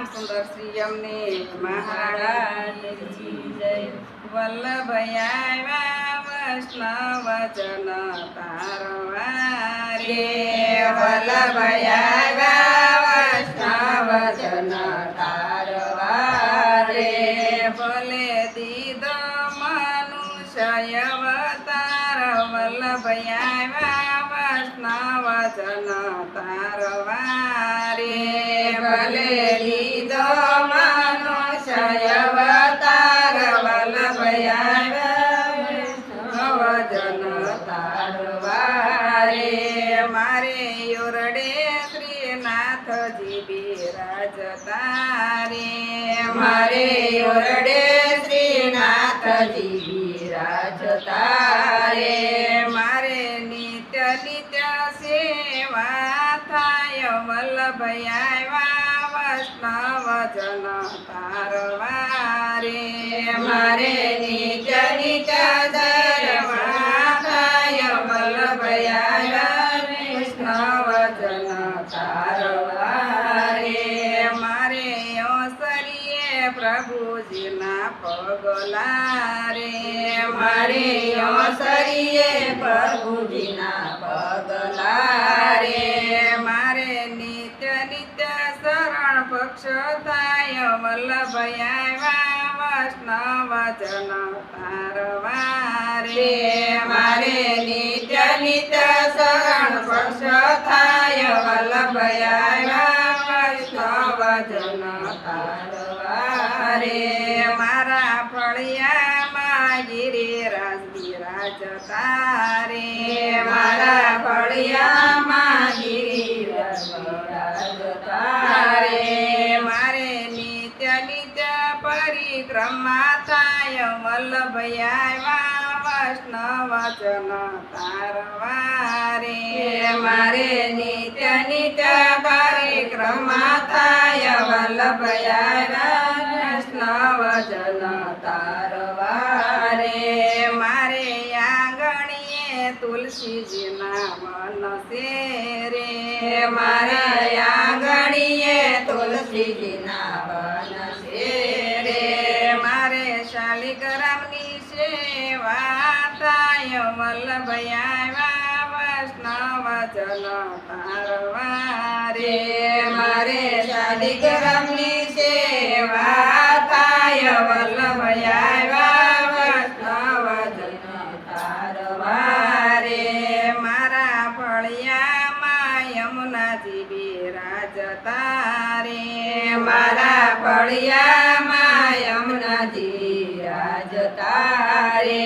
શ્યામ સુંદર શ્રી અમને મહારાજજી જય વલ્લભયા વૈષ્ણવ જન તારવા રે વલ્લભયા વૈષ્ણવ જન તારવા રે ભલે દીદો મનુષ્ય અવતાર. વલ્લભયા વૈષ્ણવ જન તારવા રે મારે યોરડે શ્રીનાથજી બિરાજતા રે મારે યોરડે શ્રીનાથજી બિરાજતા રે મારે નિત્ય નિત્ય સેવા થાય વલ્લભયા વૈષ્ણવ જન તારવા રે મારે નિત્ય નિત્ય ઓસરીએ પ્રભુજીના પગલા રે મારે સરીએ પ્રભુજીના પગલા રે મારે નિત્ય નિત્ય શરણ પક્ષ થાય, વલ્લભયા વૈષ્ણવ જન તારવા રે મારે નિત્ય નિત્ય શરણ પક્ષ થાય, વલ્લભયા વૈષ્ણવ જન તારવા રે મારા ફળિયામાં ગિરિરાજ બિરાજતા રે મારા ફળિયામાં ગિરિરાજ બિરાજતા રે મારે નિત્ય નિત્ય પરિક્રમા થાય વલ્લભયા વૈષ્ણવ જન તારવા રે મારે નિત્ય નિત્ય પરિક્રમા થાય વલ્લભયા વૈષ્ણવ જન તારવા રે મારે આંગણીએ તુલસીજીના મન છે રે મારે આંગણીએ તુલસીજીના વન છે રે મારે શાલિગ્રામની સેવા થાય વલ્લભયા વૈષ્ણવ જન તારવા મારે શાલિગ્રામની સેવા થાય વલ્લભયા મારા ફળિયામાં યમુનાજી બિરાજતા રે મારા ફળિયામાં યમુનાજી રાજતા રે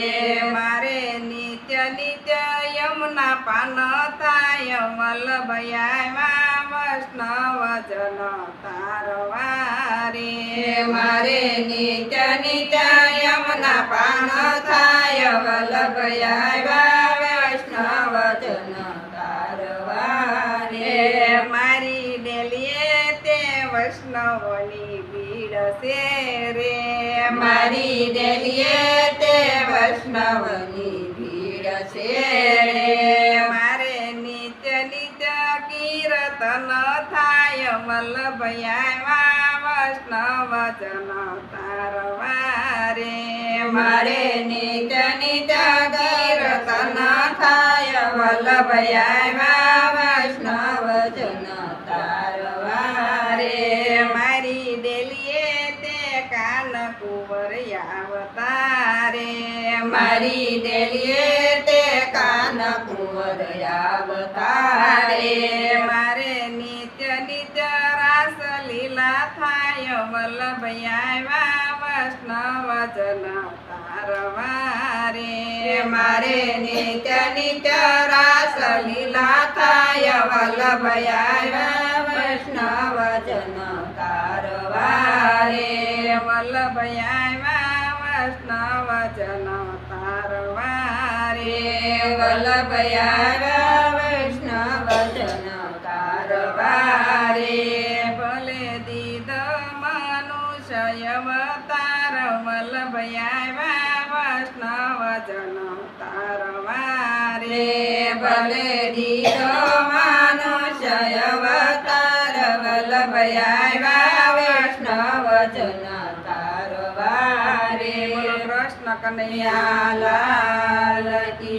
મારે નિત્ય નિત્ય પાન થાય વલ્લભયા વૈષ્ણવ જન તારવારે. મારે નીચ નીચ યમના પાન થાય વલ્લભયા વૈષ્ણવ જન તારવારે. મારી ડેલીએ તે વૈષ્ણવની ભીડ છે રે મારી ડેલીએ તે વૈષ્ણવની ભીડ છે રે નિત્ય કીર્તન થાય વલ્લભયા વૈષ્ણવ જન તારવા રે મારે નિત નિત કીર્તન થાય વલ્લભયા વૈષ્ણવ જન તારવા રે મારી ડેલીએ તે કાન કુંવર આવતા રે મારી ડેલીએ તે કાન કુંવર આવતા વલ્લભયા વૈષ્ણવ જન તારવા રે મારે નિત્ય નિત્ય રાસ લીલા થાય વલ્લભયા વૈષ્ણવ જન તારવા રે વલ્લભયા વૈષ્ણવ જન તારવા રે વલ્લભયા વલ્લભયા વૈષ્ણવ જન તારવા રે ભલે દીદ મનુષ્ય અવતાર વલ્લભયા ભજન તારવારે બોલો કૃષ્ણ કનૈયા લાલ કી